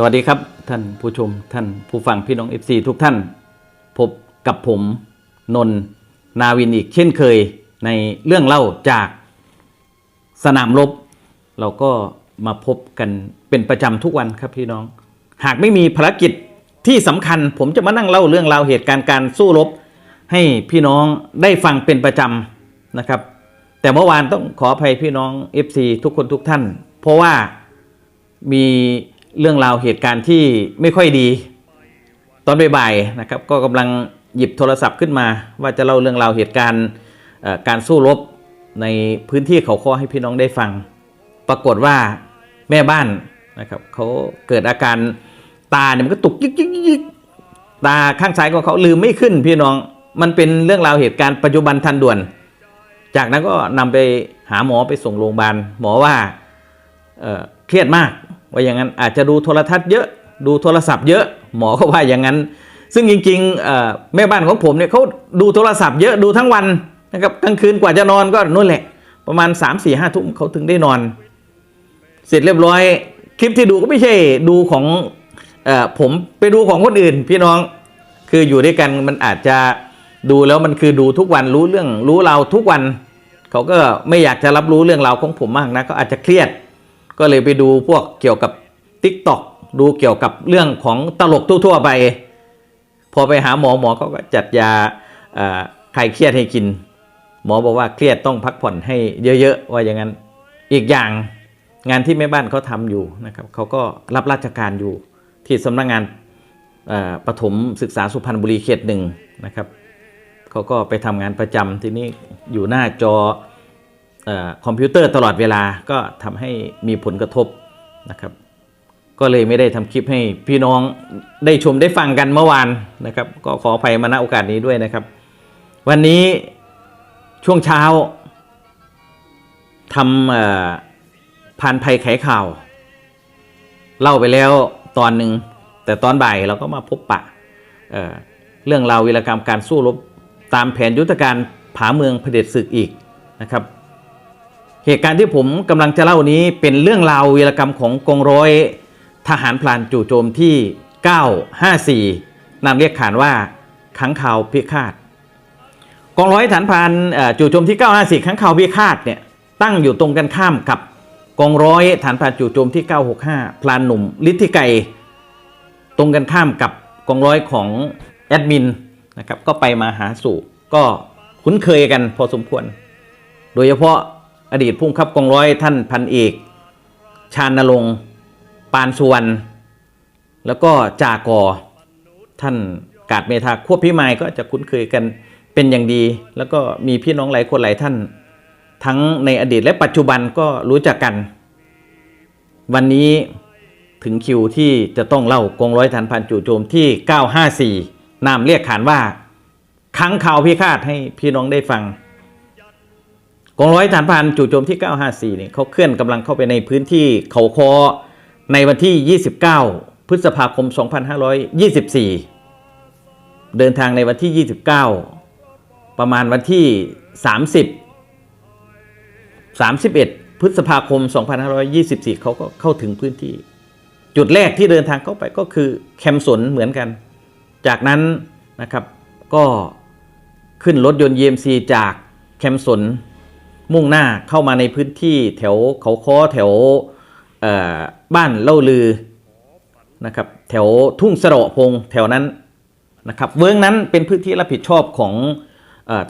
สวัสดีครับท่านผู้ชมท่านผู้ฟังพี่น้อง FC ทุกท่าน พบกับผมนนทนาวินอีกเช่นเคยในเรื่องเล่าจากสนามรบ เราก็มาพบกันเป็นประจำทุกวันครับพี่น้อง หากไม่มีภารกิจที่สำคัญ ผมจะมานั่งเล่าเรื่องราวเหตุการณ์การสู้รบ ให้พี่น้องได้ฟังเป็นประจำนะครับ แต่เมื่อวานต้องขออภัยพี่น้อง FC ทุกคนทุกท่าน เพราะว่ามี เรื่องราวเหตุการณ์ที่ไม่ค่อยดี ตอนบ่ายๆนะครับ ก็กำลังหยิบโทรศัพท์ขึ้นมา ว่าจะเล่าเรื่องราวเหตุการณ์การสู้รบในพื้นที่เขาค้อให้พี่น้องได้ฟัง ปรากฏว่าแม่บ้านนะครับเขาเกิดอาการตาเนี่ยมันก็ตุกยิกยิกยิกตาข้างซ้ายของเขาลืมไม่ขึ้นพี่น้องมันเป็นเรื่องราวเหตุการณ์ปัจจุบันทันด่วน จากนั้นก็นำไปหาหมอไปส่งโรงพยาบาลหมอว่าเเครียดมาก ว่าอย่างนั้นอาจจะดูโทรทัศน์เยอะ ดูโทรศัพท์เยอะ หมอก็ว่าอย่างนั้น ซึ่งจริงๆแม่บ้านของผมเนี่ยเขาดูโทรศัพท์เยอะดูทั้งวันนะครับกลางคืนกว่าจะนอนก็นู่นแหละ ประมาณ 3 4 5ทุ่มเขาถึงได้นอน เสร็จเรียบร้อย คลิปที่ดูก็ไม่ใช่ดูของอผมไปดูของคนอื่น พี่น้องคืออยู่ด้วยกันมันอาจจะดูแล้วมันคือดูทุกวันรู้เรื่องรู้เราทุกวัน เขาก็ไม่อยากจะรับรู้เรื่องราวของผมมากนะก็อาจจะเครียด ก็เลยไปดูพวกเกี่ยวกับ t ิ k t o k ดูเกี่ยวกับเรื่องของตลกทั่วๆไป พอไปหาหมอหมอเขาก็จัดยาคลายเครียดให้กิน หมอบอกว่าเครียดต้องพักผ่อนให้เยอะๆว่าอย่างนั้นอีกอย่างงานที่แม่บ้านเขาทำอยู่นะครับเขาก็รับราชการอยู่ที่สำนักงานปฐมศึกษาสุพรรณบุรีเขตหนึ่งนะครับเขาก็ไปทำงานประจำที่นี่อยู่หน้าจอ คอมพิวเตอร์ตลอดเวลาก็ทำให้มีผลกระทบนะครับ ก็เลยไม่ได้ทำคลิปให้พี่น้องได้ชมได้ฟังกันเมื่อวานนะครับ ก็ขออภัยมาณโอกาสนี้ด้วยนะครับ วันนี้ช่วงเช้าทำผ่านภัยไขข่าว เล่าไปแล้วตอนหนึ่งแต่ตอนบ่ายเราก็มาพบปะเเรื่องราววีรกรรมการสู้รบตามแผนยุทธการผาเมืองเผด็จศึกอีกนะครับ เหตุการณ์ที่ผมกำลังจะเล่านี้เป็นเรื่องราววีรกรรมของกองร้อย ทหารพลานจู่โจมที่ 954 นามเรียกขานว่าขังข่าวพิฆาต กองร้อยฐานพลานจู่โจมที่ 954ขังข่าวพิฆาตเนี่ยตั้งอยู่ตรงกันข้ามกับกองร้อยฐานพลานจู่โจมที่ 965 พลานหนุ่มฤทธิไกรตรงกันข้ามกับกองร้อยของแอดมินนะครับก็ไปมาหาสู่ก็คุ้นเคยกันพอสมควร โดยเฉพาะ อดีตผู้บังคับกองร้อยท่านพันเอก ชาญนรงค์ปานสุวรรณแล้วก็จากอท่านกาดเมธาควบพิมายก็จะคุ้นเคยกันเป็นอย่างดี แล้วก็มีพี่น้องหลายคนหลายท่าน ทั้งในอดีตและปัจจุบันก็รู้จักกัน วันนี้ถึงคิวที่จะต้องเล่ากองร้อยฐานพันจู่โจมที่ 954 นามเรียกขานว่าค้งข่าวพิฆาตให้พี่น้องได้ฟัง กองร้อยฐานพรานจู่โจมที่ 954เนี่ยเขาเคลื่อนกำลังเข้าไปในพื้นที่เขาคอในวันที่ 29 พฤษภาคม 2524 เดินทางในวันที่ 29 ประมาณวันที่ 30 31 พฤษภาคม 2524 เขาก็เข้าถึงพื้นที่ จุดแรกที่เดินทางเข้าไปก็คือแคมป์สนเหมือนกัน จากนั้นนะครับก็ขึ้นรถยนต์ EMC จากแคมป์สน มุ่งหน้าเข้ามาในพื้นที่แถวเขาค้อแถวบ้านเล่าลือนะครับแถวทุ่งสระพงแถวนั้นนะครับเวิ้งนั้นเป็นพื้นที่รับผิดชอบของ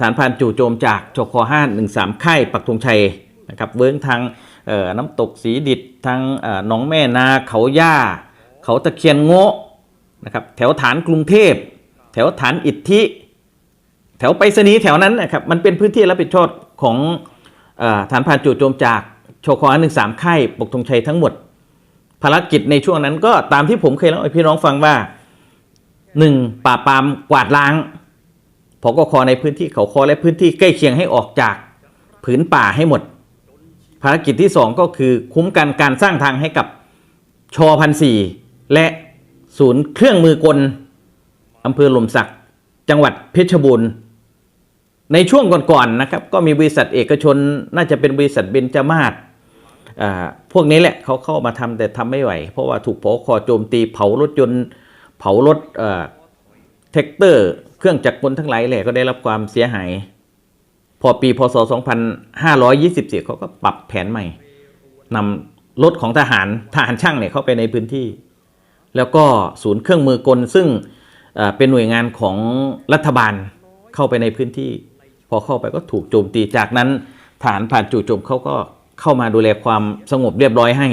ฐานพรานจู่โจมจากจค513ค่ายปักธงชัยนะครับเวิ้งทางน้ำตกสีดิดทางเอ่อหนองแม่นาเขาย่า เขาตะเคียนโงะนะครับแถวฐานกรุงเทพ แถวฐานอิทธิ แถวไปรษณีย์แถวนั้นนะครับมันเป็นพื้นที่รับผิดชอบของ ฐานพรานจู่โจมจากโชคอหนึ่งสามค่ายปกธงชัยทั้งหมด ภารกิจในช่วงนั้นก็ตามที่ผมเคยเล่าให้พี่น้องฟังว่าหนึ่งป่าปามกวาดล้างพกคอในพื้นที่เขาคอและพื้นที่ใกล้เคียงให้ออกจากผืนป่าให้หมด ภารกิจที่สองก็คือคุ้มกันการสร้างทางให้กับชอพันสี่และศูนย์เครื่องมือกลอำเภอหลมสัก จังหวัดเพชรบูรณ์ ในช่วงก่อนๆนะครับก็มีบริษัทเอกชนน่าจะเป็นบริษัทเบญจมาศพวกนี้แหละเขาเข้ามาทำแต่ทำไม่ไหว เพราะว่าถูกพอคอโจมตีเผารถยนต์เผารถเอ่อแท็กเตอร์ เครื่องจักรกลทั้งหลายแหละก็ได้รับความเสียหาย พอปีพศ 2524เขาก็ปรับแผนใหม่นำรถของทหารทหารช่างเนี่ยเข้าไปในพื้นที่ แล้วก็ศูนย์เครื่องมือกลซึ่งเป็นหน่วยงานของรัฐบาลเข้าไปในพื้นที่ พอเข้าไปก็ถูกโจมตีจากนั้นฐานผ่านจู่โจมเขาก็เข้ามาดูแลความสงบเรียบร้อยให้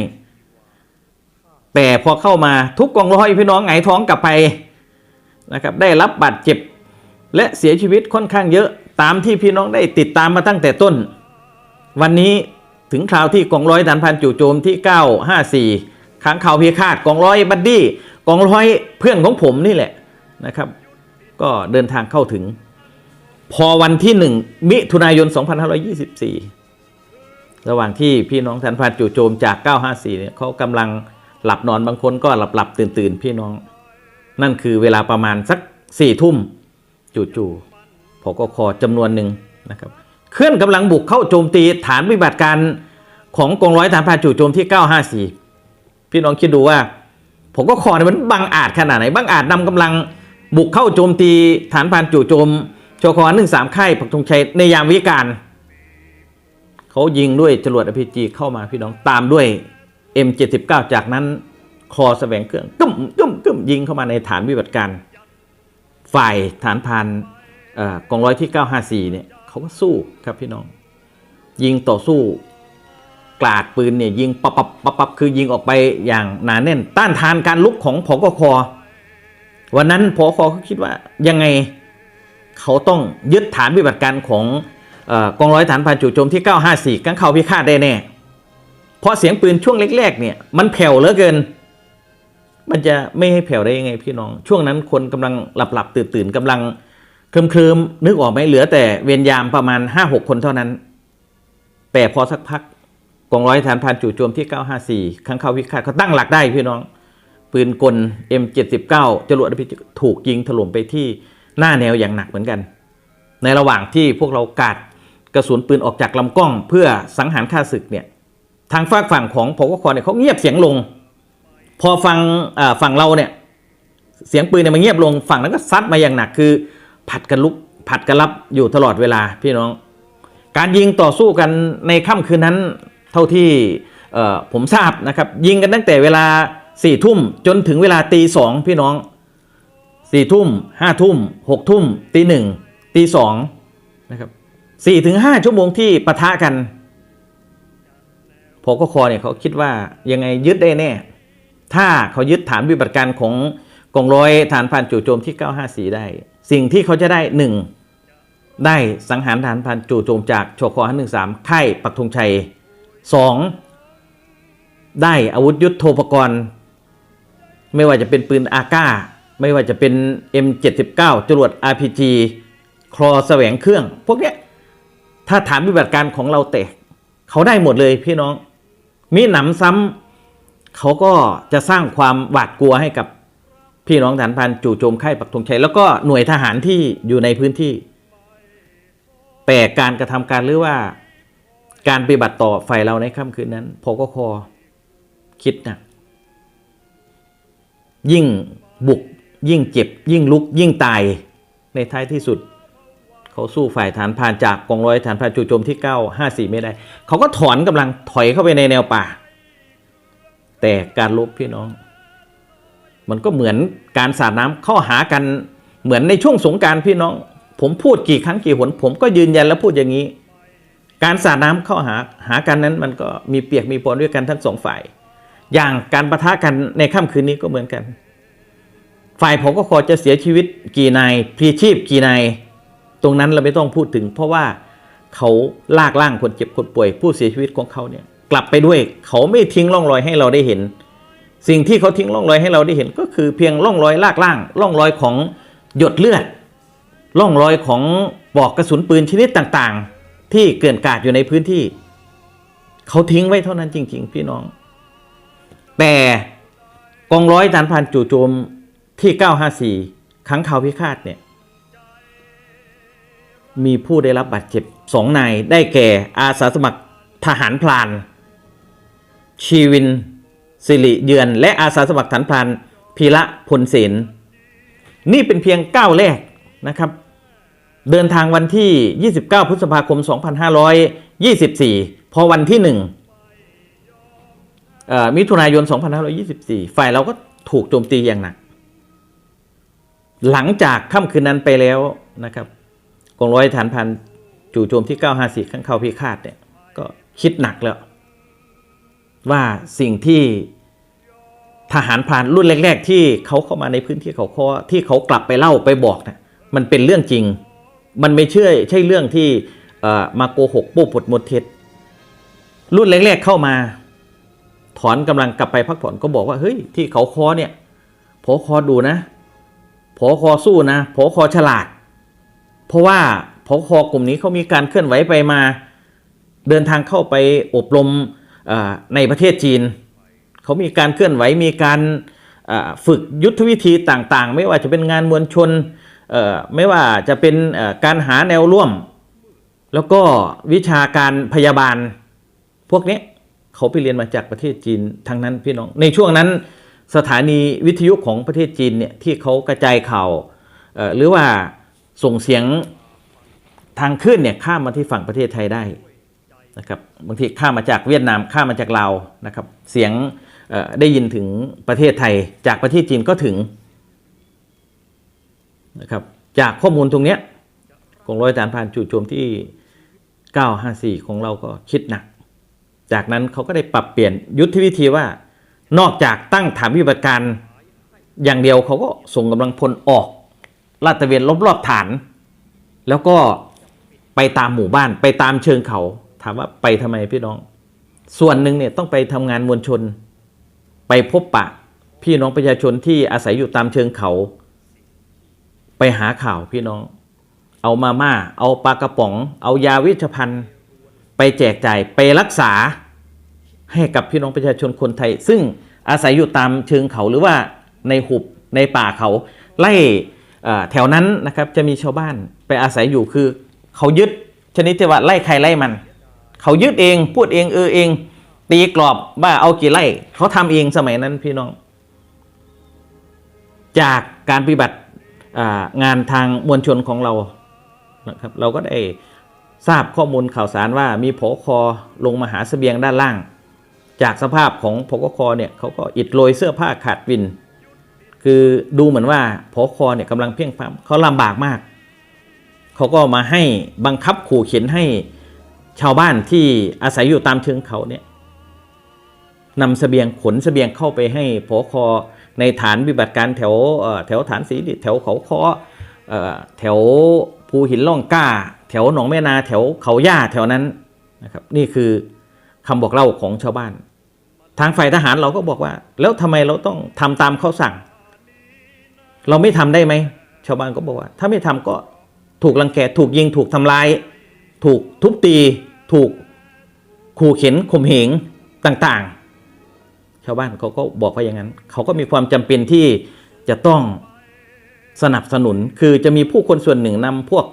แต่พอเข้ามาทุกกองร้อยพี่น้องไงท้องกลับไปนะครับได้รับบาดเจ็บและเสียชีวิตค่อนข้างเยอะตามที่พี่น้องได้ติดตามมาตั้งแต่ต้น วันนี้ถึงคราวที่กองร้อยฐานพันจู่โจมที่ 954ค้างข่าวพิฆาตกองร้อยบัดดี้กองร้อยเพื่อนของผมนี่แหละนะครับ ก็เดินทางเข้าถึง พอวันที่หนึ่งมิถุนายน 2524 ระหว่างที่พี่น้องฐานพันจู่โจมจาก 954 เนี่ยเขากำลังหลับนอนบางคนก็หลับหลับตื่นตื่นๆพี่น้อง นั่นคือเวลาประมาณสักสี่ทุ่มจู่ๆพกคจำนวนหนึ่งนะครับ เคลื่อนกำลังบุกเข้าโจมตีฐานปฏิบัติการของกองร้อยฐานพานจู่โจมที่ 954 พี่น้องคิดดูว่าผมก็คอเนี่ยมันบังอาจขนาดไหนบังอาจนำกำลังบุกเข้าโจมตีฐานพานจู่โจม โชคอนหนึ่งสามค่ายปักธงชัยในยามวิการเขายิงด้วยจรวดอ p g เข้ามาพี่น้องตามด้วย M79 จากนั้นคอแสวงเครื่องกึ้มกึ้มกึ้มยิงเข้ามาในฐานวิบัติการ ฝ่ายฐานพานอกองร้อยที่ 954 เนี่ยเขาก็สู้ครับพี่น้อง ยิงต่อสู้ กลาดปืนเนี่ยยิงปับปับปับปับคือยิงออกไปอย่างหนาแน่น ต้านทานการลุกของพกควันนั้นพกคอเขาคิดว่ายังไง เขาต้องยึดฐานปฏิบัติการของอกองร้อยฐานพรานจู่โจมที่ 954 กังเขาพิฆาตได้แน่ เพราะเสียงปืนช่วงแรกๆเนี่ยมันแผ่วเหลือเกิน มันจะไม่ให้แผ่วได้ยังไงพี่น้อง ช่วงนั้นคนกำลังหลับหลับตื่นตื่นๆกำลังเคลิมเคลิมๆนึกออกไหมเหลือแต่เวรยนยามประมาณ 5-6 คนเท่านั้น แต่พอสักพักกองร้อยฐานพรานจู่โจมที่ 954ครั้งเข้าวิฆาตเขาตั้งหลักได้พี่น้อง ปืนกล M79 จรวดถูกยิงถล่มไปที่ หน้าแนวอย่างหนักเหมือนกัน ในระหว่างที่พวกเรากาดกระสุนปืนออกจากลำกล้อง เพื่อสังหารฆ่าศึกเนี่ยทางฝากฝั่งของพกคเนี่ยเขาเงียบเสียงลง พอฟังฝั่งเราเนี่ยเสียงปืนเนี่ยมันเงียบลงฝั่งนั้นก็ซัดมาอย่างหนักคือ ผัดกันลุกผัดกันรับอยู่ตลอดเวลาพี่น้อง การยิงต่อสู้กันในค่ำคืนนั้นเท่าที่ผมทราบนะครับยิงกันตั้งแต่เวลาสี่ทุ่มจนถึงเวลาตีสองพี่น้อง สี่ทุ่มห้าทุ่มหกทุ่มตีหนึ่งตีสองนะครับสี่ถึงห้าชั่วโมงที่ปะทะกันพกคอเนี่ยเขาคิดว่ายังไงยึดได้แน่ ถ้าเขายึดฐานปฏิบัติการของกองร้อยฐานพันจู่โจมที่ 954 ได้ สิ่งที่เขาจะได้หนึ่งได้สังหารฐานพันจู่โจมจากชคหนึ่งสามค่ายปักธงชัยสองได้อาวุธยุทโธปกรณ์ ไม่ว่าจะเป็นปืนอาก้า ไม่ว่าจะเป็น M79 จรวด RPG คลอแสวงเครื่อง พวกเนี้ยถ้าฐานปฏิบัติการของเราแตกเขาได้หมดเลยพี่น้อง มีหนำซ้ำเขาก็จะสร้างความหวาดกลัวให้กับพี่น้องฐานพันจู่โจมค่ายปักธงชัย แล้วก็หน่วยทหารที่อยู่ในพื้นที่ แต่การกระทำการหรือว่าการปฏิบัติต่อฝ่ายเราในค่ำคืนนั้นพกคอคิดหนะยิ่งบุก ยิ่งเจ็บ ยิ่งลุกยิ่งตาย ในท้ายที่สุด เขาสู้ฝ่ายฐานพานจากกองร้อยฐานพานจู่โจมที่ 954 ไม่ได้ เขาก็ถอนกำลังถอยเข้าไปในแนวป่า แต่การลบพี่น้อง มันก็เหมือนการสาดน้ำเข้าหากันเหมือนในช่วงสงการพี่น้อง ผมพูดกี่ครั้งกี่หน ผมก็ยืนยันและพูดอย่างนี้ การสาดน้ำเข้าหาหากันนั้นมันก็มีเปียกมีปนด้วยกันทั้งสองฝ่าย อย่างการประทะกันในค่ำคืนนี้ก็เหมือนกัน ฝ่ายผมก็ขอจะเสียชีวิตกี่นายพลีชีพกี่นายตรงนั้นเราไม่ต้องพูดถึง เพราะว่าเขาลากล่างคนเจ็บคนป่วย ผู้เสียชีวิตของเขาเนี่ยกลับไปด้วย เขาไม่ทิ้งร่องรอยให้เราได้เห็น สิ่งที่เขาทิ้งร่องรอยให้เราได้เห็น ก็คือเพียงร่องรอยลากล่างร่องรอยของหยดเลือดร่องรอยของปอกกระสุนปืนชนิดต่างๆ ที่เกลื่อนกลาดอยู่ในพื้นที่ เขาทิ้งไว้เท่านั้นจริง ๆ พี่น้อง แต่กองร้อยฐานพันจู่โจม ที่ 954 ครั้งข่าวพิฆาตเนี่ย มีผู้ได้รับบาดเจ็บสองนายได้แก่อาสาสมัครทหารพลาน ชีวิน สิริเยือน และอาสาสมัครฐานพรานพีระพลเสนนี่เป็นเพียงก้าวแรกนะครับ เดินทางวันที่ 29 พฤษภาคม 2524 พอวันที่ 1 มิถุนายน 2524 ฝ่ายเราก็ถูกโจมตีอย่างหนัก หลังจากค่ำคืนนั้นไปแล้วนะครับกองร้อยฐานพันจู่โจมที่ 954ข้างเขาพิฆาตเนี่ยก็คิดหนักแล้ว ว่าสิ่งที่ทหารพรานรุ่นแรก ๆ ที่เขาเข้ามาในพื้นที่เขาคอที่เขากลับไปเล่าไปบอกนะมันเป็นเรื่องจริง มันไม่เชื่อใช่เรื่องที่มาโกหกปู้ปดมดเท็จรุ่นแรก ๆเข้ามา ถอนกำลังกลับไปพักผ่อนก็บอกว่าเฮ้ยที่เขาคอเนี่ยพอคอดูนะ พอคอสู้นะพอคอฉลาด เพราะว่าพอคอกลุ่มนี้เขามีการเคลื่อนไหวไปมา เดินทางเข้าไปอบรมในประเทศจีน เขามีการเคลื่อนไหวมีการฝึกยุทธวิธีต่างๆ ไม่ว่าจะเป็นงานมวลชนไม่ว่าจะเป็นการหาแนวร่วม แล้วก็วิชาการพยาบาล พวกนี้เขาไปเรียนมาจากประเทศจีนทั้งนั้นพี่น้องในช่วงนั้น สถานีวิทยุของประเทศจีนเนี่ยที่เขากระจายข่าวหรือว่าส่งเสียงทางขึ้นเนี่ยข้ามมาที่ฝั่งประเทศไทยได้นะครับบางทีข้ามมาจากเวียดนามข้ามมาจากลาวนะครับเสียงได้ยินถึงประเทศไทย จากประเทศจีนก็ถึงนะครับจากข้อมูลตรงนี้กองร้อยฐานพรานจู่โจมที่ 954 ของเราก็คิดหนัก จากนั้นเขาก็ได้ปรับเปลี่ยนยุทธวิธีว่า นอกจากตั้งฐานปฏิบัติการอย่างเดียวเขาก็ส่งกำลังพลออกลาดตระเวนรอบๆฐาน แล้วก็ไปตามหมู่บ้านไปตามเชิงเขา ถามว่าไปทำไมพี่น้อง ส่วนหนึ่งเนี่ยต้องไปทำงานมวลชน ไปพบปะพี่น้องประชาชนที่อาศัยอยู่ตามเชิงเขา ไปหาข่าวพี่น้อง เอามาม่า เอาปลากระป๋อง เอายาวิชภัณฑ์ไปแจกจ่ายไปรักษา ให้กับพี่น้องประชาชนคนไทย ซึ่งอาศัยอยู่ตามเชิงเขาหรือว่าในหุบในป่าเขาไล่แถวนั้นนะครับจะมีชาวบ้านไปอาศัยอยู่คือเขายึดชนิดที่ว่าไล่ใครไล่มัน เขายึดเองพูดเองเออเอง ตีกรอบว่าเอากี่ไร่เขาทำเองสมัยนั้นพี่น้อง จากการปฏิบัติงานทางมวลชนของเรานะครับเราก็ได้ทราบข้อมูลข่าวสารว่ามีผอคอลงมาหาเสบียงด้านล่าง จากสภาพของผอคอเนี่ยเขาก็อิดโรยเสื้อผ้าขาดวิน คือดูเหมือนว่าผอคอเนี่ยกำลังเพียงพร้ำเขาลำบากมาก เขาก็มาให้บังคับขู่เข็นให้ชาวบ้านที่อาศัยอยู่ตามเชิงเขาเนี่ยนำเสบียงขนเสบียงเข้าไปให้ผอคอในฐานปฏิบัติการแถวแถวฐานสีแถวเขาคอเอ่อแถวภูหินล่องกล้า แถวหนองแม่นาแถวเขาย่าแถวนั้นนะครับนี่คือ คำบอกเล่าของชาวบ้าน ทางฝ่ายทหารเราก็บอกว่า แล้วทำไมเราต้องทำตามเขาสั่ง เราไม่ทำได้ไหมชาวบ้านก็บอกว่า ถ้าไม่ทำก็ถูกรังแกถูกยิงถูกทำลาย ถูกทุบตี ถูกขู่เข็นข่มเหงต่างๆ ชาวบ้านเขาก็บอกว่าอย่างนั้น เขาก็มีความจำเป็นที่จะต้องสนับสนุนคือจะมีผู้คนส่วนหนึ่งนำพวก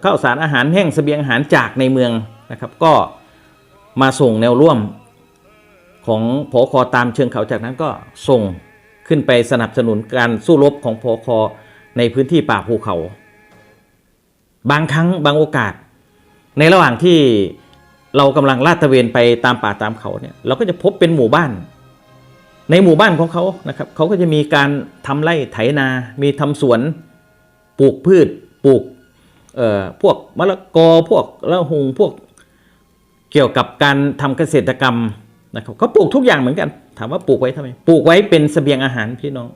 เข้าวสารอาหารแห้งเสบียงอาหารจากในเมืองนะครับ ก็ มาส่งแนวร่วมของพอคอตามเชิงเขาจากนั้นก็ส่งขึ้นไปสนับสนุนการสู้รบของพอคอในพื้นที่ป่าภูเขา บางครั้งบางโอกาส ในระหว่างที่เรากำลังลาดตระเวนไปตามป่าตามเขาเนี่ยเราก็จะพบเป็นหมู่บ้าน ในหมู่บ้านของเขานะครับเขาก็จะมีการทำไร่ไถนา มีทำสวนปลูกพืชปลูกพวกมะละกอพวกละหุงพวก เกี่ยวกับการทำเกษตรกรรมนะครับเขาปลูกทุกอย่างเหมือนกัน ถามว่าปลูกไว้ทำไมปลูกไว้เป็นเสบียงอาหารพี่น้อง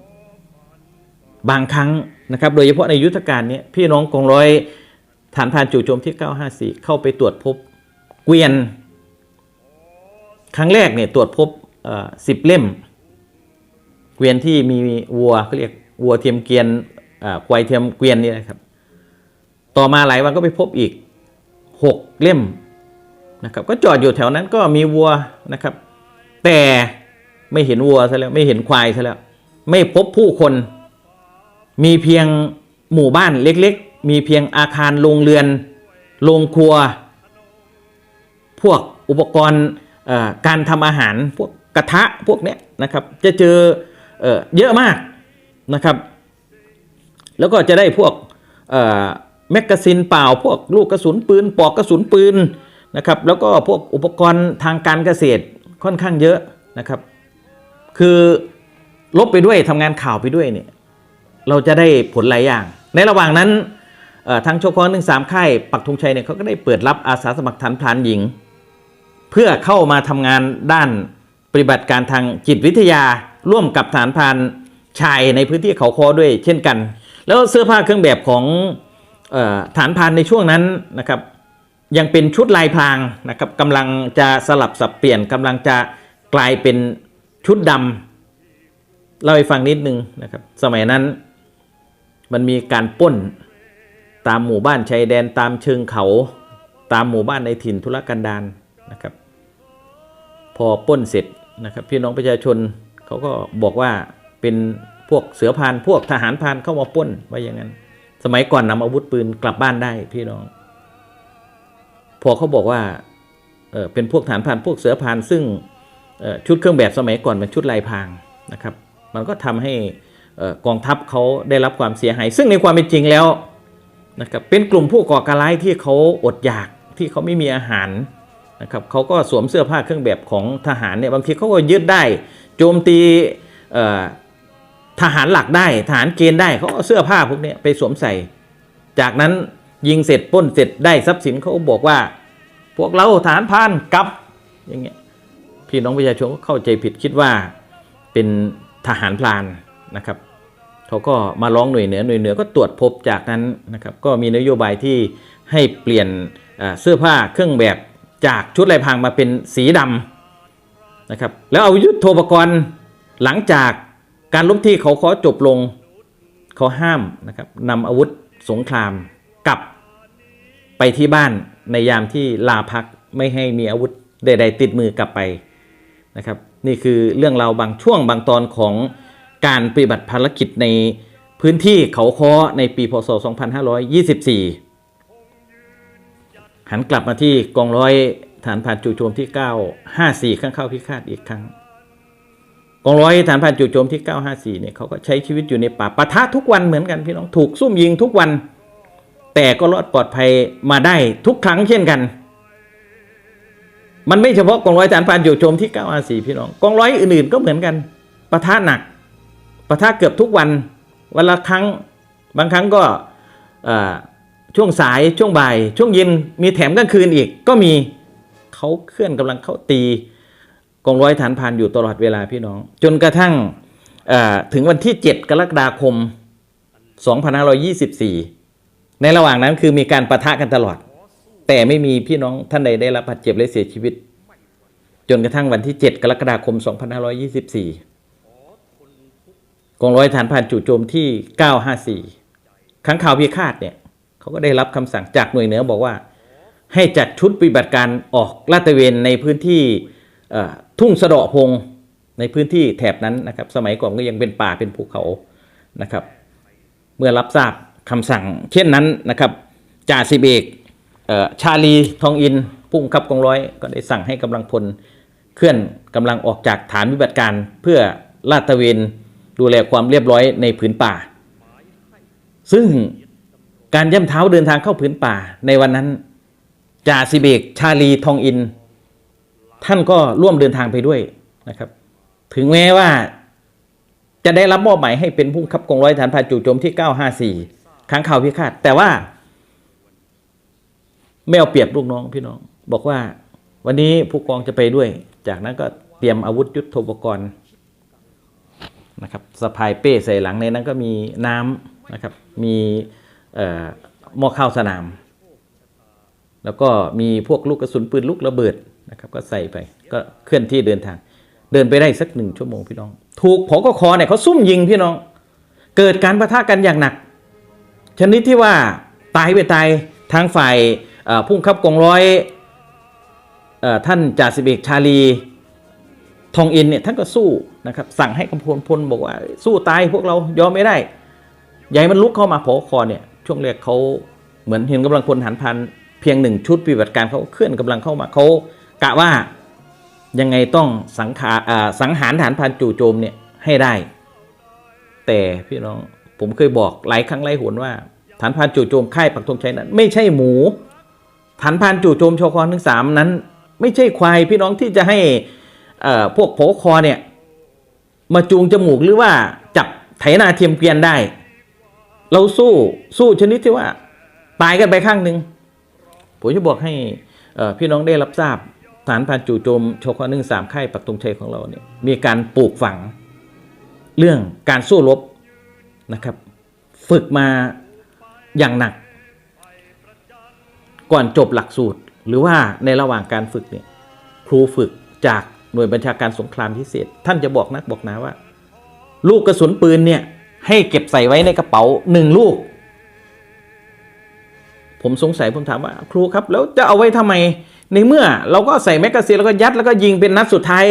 บางครั้งนะครับ โดยเฉพาะในยุทธการนี้พี่น้องกองร้อยฐานพรานจู่โจมที่ 954 เข้าไปตรวจพบเกวียน ครั้งแรกเนี่ยตรวจพบสิบเล่ม เกวียนที่มีวัวเขาเรียกวัวเทียมเกวียนอ่าควายเทียมเกวียนนี่นะครับ ต่อมาหลายวันก็ไปพบอีกหกเล่ม นะครับก็จอดอยู่แถวนั้นก็มีวัวนะครับ แต่ไม่เห็นวัวซะแล้วไม่เห็นควายซะแล้ว ไม่พบผู้คน มีเพียงหมู่บ้านเล็กๆ มีเพียงอาคารโรงเรือนโรงครัว พวกอุปกรณ์การทำอาหารพวกกระทะพวกเนี้ยนะครับ จะเจอเออเยอะมากนะครับ แล้วก็จะได้พวกแมกกาซีนเปล่า พวกลูกกระสุนปืนปลอกกระสุนปืน นะครับแล้วก็พวกอุปกรณ์ทางการเกษตรค่อนข้างเยอะนะครับ คือลบไปด้วยทำงานข่าวไปด้วยเนี่ยเราจะได้ผลหลายอย่าง ในระหว่างนั้นทางโชคอหนึ่งสามค่ายปักธงชัยเนี่ยเขาก็ได้เปิดรับอาสาสมัครฐานพรานหญิง เพื่อเข้ามาทำงานด้านปฏิบัติการทางจิตวิทยาร่วมกับฐานพานชายในพื้นที่เขาคอด้วยเช่นกัน แล้วเสื้อผ้าเครื่องแบบของฐานพานในช่วงนั้นนะครับ ยังเป็นชุดลายพรางนะครับกำลังจะสลับสับเปลี่ยนกำลังจะกลายเป็นชุดดำเล่าให้ฟังนิดนึงนะครับ สมัยนั้นมันมีการป้นตามหมู่บ้านชายแดนตามเชิงเขาตามหมู่บ้านในถิ่นธุรกันดารนะครับ พอป้นเสร็จนะครับ พี่น้องประชาชนเขาก็บอกว่าเป็นพวกเสือพานพวกทหารพานเข้ามาป้นว่าอย่างนั้น สมัยก่อนนำอาวุธปืนกลับบ้านได้พี่น้อง พอเขาบอกว่าเเป็นพวกฐานพรานพวกเสือพรานซึ่งชุดเครื่องแบบสมัยก่อนเป็นชุดลายพรางนะครับ มันก็ทำให้กองทัพเขาได้รับความเสียหาย ซึ่งในความเป็นจริงแล้วนะครับเป็นกลุ่มผู้ก่อการร้ายที่เขาอดอยากที่เขาไม่มีอาหารนะครับเขาก็สวมเสื้อผ้าเครื่องแบบของทหารเนี่ยบางทีเขาก็ยึดได้โจมตีทหารหลักได้ทหารเกณฑ์ได้เขาเอาเสื้อผ้าพวกนี้ไปสวมใส่ จากนั้น ยิงเสร็จป้นเสร็จได้ทรัพย์สินเขาบอกว่า พวกเราฐานพานกลับอย่างเงี้ยพี่น้องประชาชนก็เข้าใจผิดคิดว่าเป็นทหารพรานนะครับเขาก็มาร้องหน่วยเหนือหน่วยเหนือก็ตรวจพบจากนั้นนะครับก็มีนโยบายที่ให้เปลี่ยนเสื้อผ้าเครื่องแบบจากชุดลายพรางมาเป็นสีดำนะครับแล้วเอายุทโธปกรณ์หลังจากการลบที่เขาขอจบลงเขาห้ามนะครับนำอาวุธสงคราม กลับไปที่บ้านในยามที่ลาพักไม่ให้มีอาวุธใด ๆ ติดมือกลับไปนะครับ นี่คือเรื่องราวบางช่วงบางตอนของการปฏิบัติภารกิจในพื้นที่เขาค้อในปีพศ 2524 หันกลับมาที่กองร้อยฐานผ่านจู่โจมที่ 954 ข้างเข้าพิฆาตอีกครั้ง กองร้อยฐานผ่านจู่โจมที่ 954 เนี่ยเขาก็ใช้ชีวิตอยู่ในป่าปะทะทุกวันเหมือนกันพี่น้อง ถูกซุ่มยิงทุกวัน แต่ก็รอดปลอดภัยมาได้ทุกครั้งเช่นกัน มันไม่เฉพาะกองร้อยฐานผ่านจู่โจมที่954พี่น้องกองร้อยอื่นๆก็เหมือนกันปะทะหนักปะทะเกือบทุกวัน วันละครั้งบางครั้งก็ช่วงสายช่วงบ่าย ช่วงเย็นมีแถมกลางคืนอีก ก็มีเขาเคลื่อนกำลังเข้าตีกองร้อยฐานพานอยู่ตลอดเวลาพี่น้อง จนกระทั่งถึงวันที่ 7 กรกฎาคม 2524 ในระหว่างนั้นคือมีการประทะกันตลอด แต่ไม่มีพี่น้องท่านใดได้รับบาดเจ็บและเสียชีวิต จนกระทั่งวันที่ 7 กรกฎาคม 2524กองร้อยฐานผ่านจู่โจมที่ 954 ครั้งข่าวพิฆาตเนี่ยเขาก็ได้รับคำสั่งจากหน่วยเหนือบอกว่า ให้จัดชุดปฏิบัติการออกลาดตระเวนในพื้นที่ทุ่งสะเดาะพงในพื้นที่แถบนั้นนะครับ สมัยก่อนก็ยังเป็นป่าเป็นภูเขานะครับ เมื่อรับทราบ คำสั่งเช่นนั้นนะครับจ่าสิบเอกเออชาลีทองอินผู้บังคับกองร้อยก็ได้สั่งให้กำลังพลเคลื่อนกำลังออกจากฐานปฏิบัติการเพื่อลาดตระเวนดูแลความเรียบร้อยในผืนป่า ซึ่งการย่ำเท้าเดินทางเข้าผืนป่าในวันนั้นจ่าสิเบกชาลีทองอิน ท่านก็ร่วมเดินทางไปด้วยนะครับ ถึงแม้ว่าจะได้รับมอบหมายให้เป็นผู้บังคับกองร้อยฐานพราจู่โจมที่ 954 ครั้งข่าวพิฆาตแต่ว่า ไม่เอาเปรียบลูกน้องพี่น้อง บอกว่า วันนี้ผู้กองจะไปด้วย จากนั้นก็เตรียมอาวุธยุทโธปกรณ์นะครับสะพายเป้ใส่หลังในนั้นก็มีน้ำนะครับ มีหม้อข้าวสนาม แล้วก็มีพวกลูกกระสุนปืนลูกระเบิดนะครับ ก็ใส่ไปก็เคลื่อนที่เดินทาง เดินไปได้สักหนึ่งชั่วโมงพี่น้อง ถูกผอก็คอเนี่ยเขาซุ่มยิงพี่น้อง เกิดการประทะกันอย่างหนัก ชนิดที่ว่าตายไปตายทางฝ่ายเอ่อผู้บังคับกองร้อยอท่านจ่าสิบเอกชาลีทองอินเนี่ยท่านก็สู้นะครับสั่งให้กำพลพลบอกว่าสู้ตายพวกเรายอมไม่ได้ใหญ่มันลุกเข้ามาผอคอเนี่ยช่วงแรกเขาเหมือนเห็นกำลังพลหันพันเพียงหนึ่งชุดปฏิบัติการเขาเคลื่อนกำลังเข้ามาเขากะว่ายังไงต้องสังขาสังหารฐานพรานจู่โจมเนี่ยให้ได้ แต่พี่น้อง ผมเคยบอกหลายครั้งหลายหนว่าฐานพรานจู่โจมค่ายปักธงชัยนั้น ไม่ใช่หมูฐานพรานจู่โจมชคอทั้งสามนั้น ไม่ใช่ควายพี่น้องที่จะให้เอ่อพวกโผคอเนี่ยมาจูงจมูกหรือว่าจับไถนาเทียมเกวียนได้ เราสู้สู้ชนิดที่ว่า ตายกันไปข้างหนึ่งผมจะบอกให้พี่น้องได้รับทราบฐานพรานจู่โจมชคอหนึ่งสามค่ายปักตงชัยของเราเนี่ยมีการปลูกฝัง เรื่องการสู้รบ นะครับ ฝึกมาอย่างหนัก ก่อนจบหลักสูตร หรือว่าในระหว่างการฝึกเนี่ยครูฝึกจากหน่วยบัญชาการสงครามพิเศษ ท่านจะบอกนักบอกนาว่า ลูกกระสุนปืนเนี่ยให้เก็บใส่ไว้ในกระเป๋าหนึ่งลูก ผมสงสัยผมถามว่า ครูครับ แล้วจะเอาไว้ทำไม ในเมื่อเราก็ใส่แมกกาซีนแล้วก็ยัดแล้วก็ยิงเป็นนัดสุดท้าย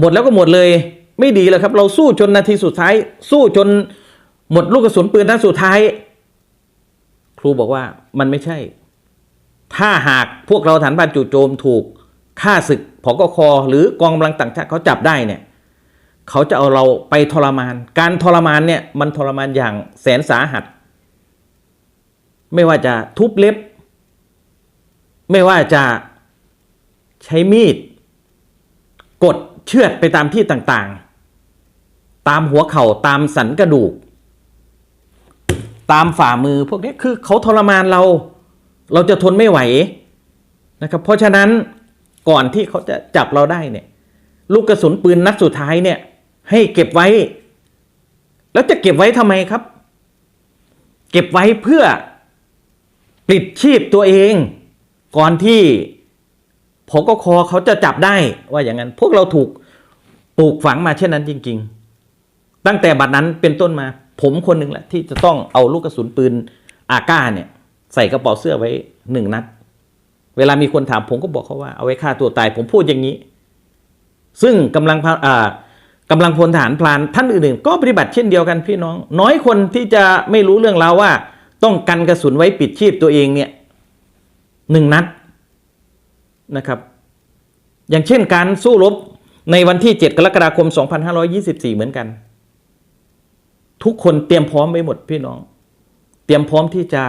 หมดแล้วก็หมดเลย ไม่ดีเลยครับ เราสู้จนนาทีสุดท้าย สู้จน หมดลูกกระสุนปืนนัดสุดท้าย ครูบอกว่ามันไม่ใช่ ถ้าหากพวกเราฐานพรานจู่โจมถูกฆ่าศึกผกคหรือกองกำลังต่างชาติเขาจับได้เนี่ยเขาจะเอาเราไปทรมาน การทรมานเนี่ยมันทรมานอย่างแสนสาหัส ไม่ว่าจะทุบเล็บ ไม่ว่าจะใช้มีด กดเชือดไปตามที่ต่างๆ ตามหัวเข่าตามสันกระดูก ตามฝ่ามือพวกนี้คือเขาทรมานเรา เราจะทนไม่ไหวนะครับ เพราะฉะนั้นก่อนที่เขาจะจับเราได้เนี่ยลูกกระสุนปืนนัดสุดท้ายเนี่ย ให้เก็บไว้ แล้วจะเก็บไว้ทำไมครับ เก็บไว้เพื่อปลิดชีพตัวเอง ก่อนที่พกคอเขาจะจับได้ว่าอย่างนั้น พวกเราถูกปลูกฝังมาเช่นนั้นจริง ๆ ตั้งแต่บัดนั้นเป็นต้นมา ผมคนหนึ่งแหละที่จะต้องเอาลูกกระสุนปืนอาก้าเนี่ย ใส่กระเป๋าเสื้อไว้หนึ่งนัด เวลามีคนถามผมก็บอกเขาว่าเอาไว้ฆ่าตัวตาย ผมพูดอย่างนี้ ซึ่งกำลังพลอ่ากำลังพลทหารพลานท่านอื่นๆ ก็ปฏิบัติเช่นเดียวกันพี่น้อง น้อยคนที่จะไม่รู้เรื่องราวว่า ต้องกันกระสุนไว้ปิดชีพตัวเองเนี่ยหนึ่งนัดนะครับ อย่างเช่นการสู้รบในวันที่ 7 กรกฎาคม 2524 เหมือนกัน ทุกคนเตรียมพร้อมไว้หมดพี่น้อง เตรียมพร้อมที่จะ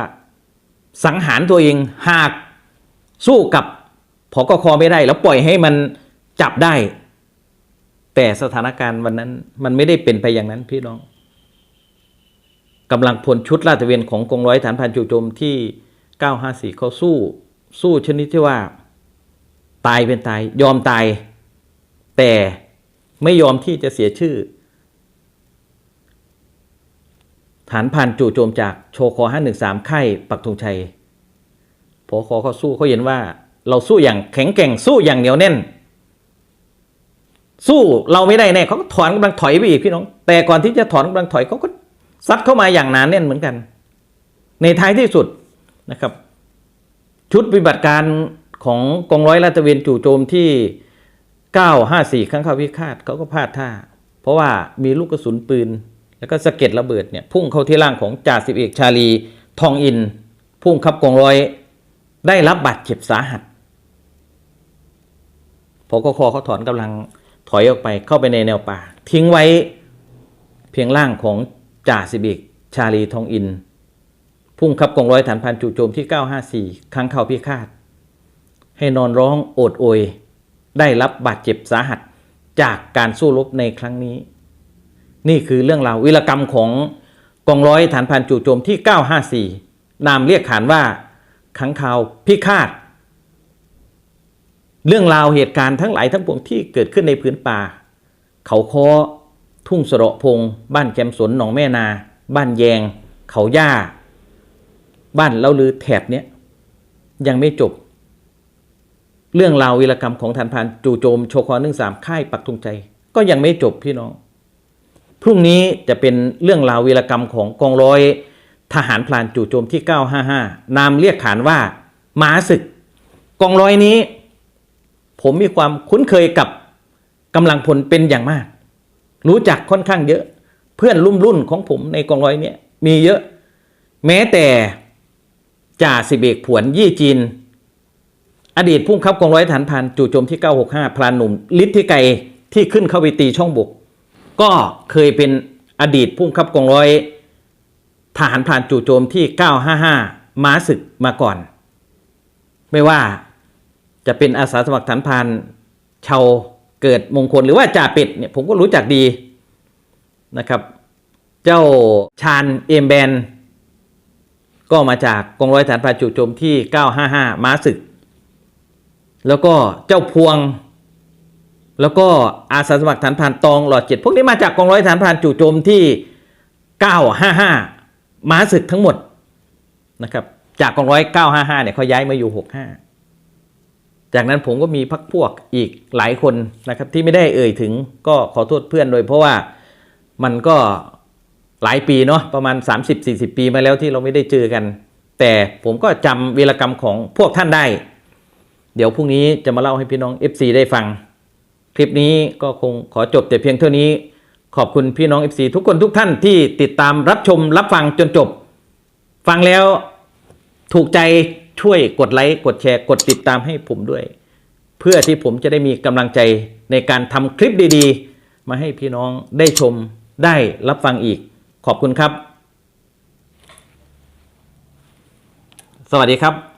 สังหารตัวเองหากสู้กับพอกคอไม่ได้ แล้วปล่อยให้มันจับได้ แต่สถานการณ์วันนั้น มันไม่ได้เป็นไปอย่างนั้นพี่น้องกำลังพลชุดลาดตระเวนของกองร้อยฐานพันจู่โจมที่ 954 เขาสู้ สู้ชนิดที่ว่า ตายเป็นตาย ยอมตาย แต่ไม่ยอมที่จะเสียชื่อ ฐานพันจู่โจมจากโชคอ513ค่ายปักธงชัยพอคอเขาสู้เขาเห็นว่า เราสู้อย่างแข็งแกร่งสู้อย่างเหนียวแน่น สู้เราไม่ได้แน่เขาก็ถอนกำลังถอยไปอีกพี่น้อง แต่ก่อนที่จะถอนกำลังถอยเขาก็ซัดเข้ามาอย่างหนานแน่นเหมือนกัน ในท้ายที่สุดนะครับ ชุดปฏิบัติการของกองร้อยลาตะเวนจู่โจมที่ 954 ครั้งเข้าพิฆาตเขาก็พลาดท่า เพราะว่ามีลูกกระสุนปืน แล้วก็สะเก็ดระเบิดเนี่ยพุ่งเข้าที่ร่างของจ่าสิบเอกชาลีทองอิน พุ่งขับกองร้อย ได้รับบาดเจ็บสาหัสพอกคเขาถอนกำลังถอยออกไปเข้าไปในแนวป่า ทิ้งไว้เพียงร่างของจ่าสิบเอกชาลีทองอิน พุ่งขับกองร้อยฐานพันจู่โจมที่ 954 ครั้งเข้าพิฆาต ให้นอนร้องโอดโอย ได้รับบาดเจ็บสาหัสจากการสู้รบในครั้งนี้ นี่คือเรื่องราววิรกรรมของกองร้อยฐานพันจู่โจมที่ 954 นามเรียกขานว่าขังข่าวพิฆาต เรื่องราวเหตุการณ์ทั้งหลายทั้งปวงที่เกิดขึ้นในพื้นป่า เขาคอทุ่งสระพง บ้านแกมสนหนองแม่นา บ้านแยง เขาย่า บ้านเล่าลือแถบเนี้ยยังไม่จบ เรื่องราววีรกรรมของฐานพรานจู่โจมโชคอหนึ่งสามค่ายปักธงใจ ก็ยังไม่จบพี่น้อง พรุ่งนี้จะเป็นเรื่องราววีรกรรมของกองร้อยทหารพลานจู่โจมที่ 955 นามเรียกขานว่าหมาศึก กองร้อยนี้ ผมมีความคุ้นเคยกับกำลังพลเป็นอย่างมาก รู้จักค่อนข้างเยอะ เพื่อนรุ่นรุ่นของผมในกองร้อยเนี่ยมีเยอะ แม้แต่จ่าสิบเอกผวนยี่จีน อดีตผู้บังคับกองร้อยฐานพรานจู่โจมที่ 965พรานหนุ่มฤทธิไกรที่ขึ้นเข้าไปตีช่องบก ก็เคยเป็นอดีตผู้บังคับกองร้อยทหารพรานจู่โจมที่ 955 ม้าศึกมาก่อน ไม่ว่าจะเป็นอาสาสมัครฐานพรานชาวเกิดมงคลหรือว่าจ่าเป็ดเนี่ยผมก็รู้จักดีนะครับ เจ้าชาญเอมแบน ก็มาจากกองร้อยฐานพรานจู่โจมที่ 955 ม้าศึก แล้วก็เจ้าพวง แล้วก็อาสาสมัครฐานพรานตองหลอดเจ็ดพวกนี้มาจากกองร้อยฐานพรานจู่โจมที่ 955ม้าศึกทั้งหมดนะครับจากกองร้อย955เนี่ยเขาย้ายมาอยู่ 65 จากนั้นผมก็มีพักพวกอีกหลายคนนะครับที่ไม่ได้เอ่ยถึงก็ขอโทษเพื่อนโดยเพราะว่ามันก็หลายปีเนาะประมาณ 30-40 ปีมาแล้วที่เราไม่ได้เจอกัน แต่ผมก็จำวีรกรรมของพวกท่านได้ เดี๋ยวพรุ่งนี้จะมาเล่าให้พี่น้อง FC ได้ฟัง คลิปนี้ก็คงขอจบแต่เพียงเท่านี้ ขอบคุณพี่น้อง FC ทุกคนทุกท่านที่ติดตามรับชมรับฟังจนจบ ฟังแล้วถูกใจช่วยกดไลค์กดแชร์กดติดตามให้ผมด้วย เพื่อที่ผมจะได้มีกำลังใจในการทำคลิปดีๆ มาให้พี่น้องได้ชมได้รับฟังอีก ขอบคุณครับ สวัสดีครับ